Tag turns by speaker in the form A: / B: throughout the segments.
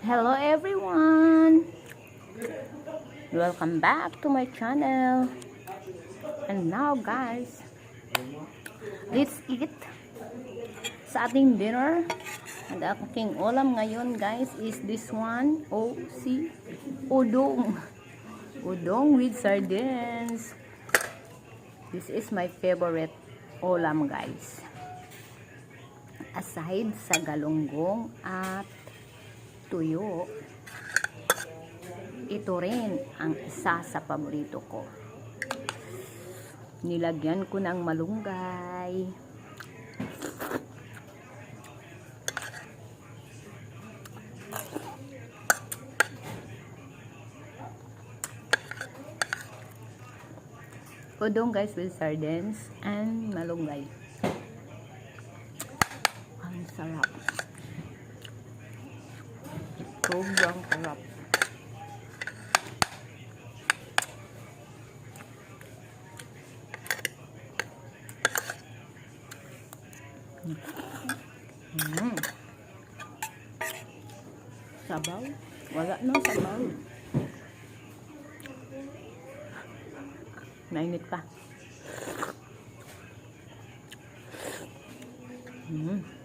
A: Hello everyone! Welcome back to my channel. And now guys, let's eat sa ating dinner. And ang aking ulam ngayon guys is this one. O, si udong. Udong with sardines. This is my favorite ulam guys. Aside sa galunggong at tuyo, ito rin ang isa sa paborito ko. Nilagyan ko ng malunggay. Udong guys with sardines and malunggay. Ang sarap. Sobrang sarap. Mm. Sabaw? Wala no sabaw. Nainit pa. Mm.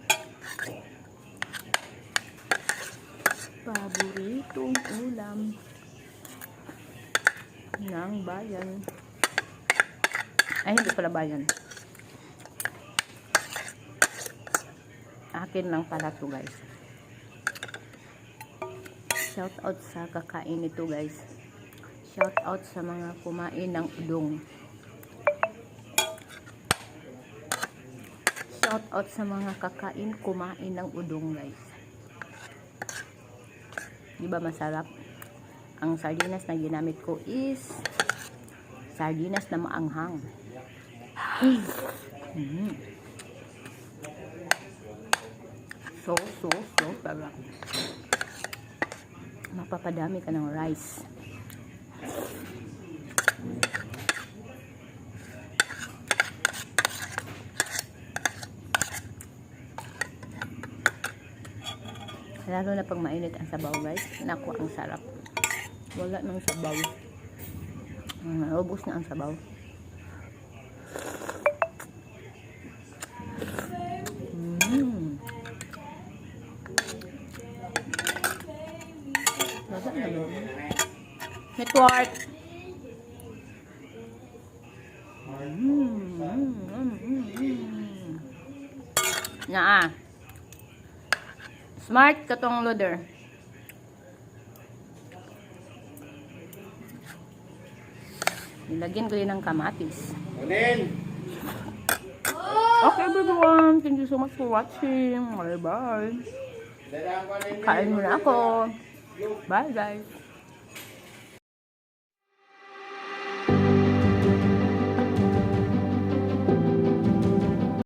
A: Paboritong ulam ng bayan. Ay, hindi pala bayan. Akin lang pala to guys. Shout out sa kakain nito guys. Shout out sa mga kumain ng udong. Shout out sa mga kakain kumain ng udong guys. Di ba masarap? Ang sardinas na ginamit ko is sardinas na maanghang. Mm. So, so, so sarap. Mapapadami ka ng rice. Lalo na pag mainit ang sabaw guys. Naku, ang sarap. Wala nang sabaw. Mm, Ubus na ang sabaw. Mm. Wala na ba? Network! Mm, mm, mm, mm, mm. Naa. Smart katong loader. Nilagyan ko yun ng kamatis.
B: Kunin!
A: Okay everyone, thank you so much for watching. Bye bye. Kain muna ako. Bye guys.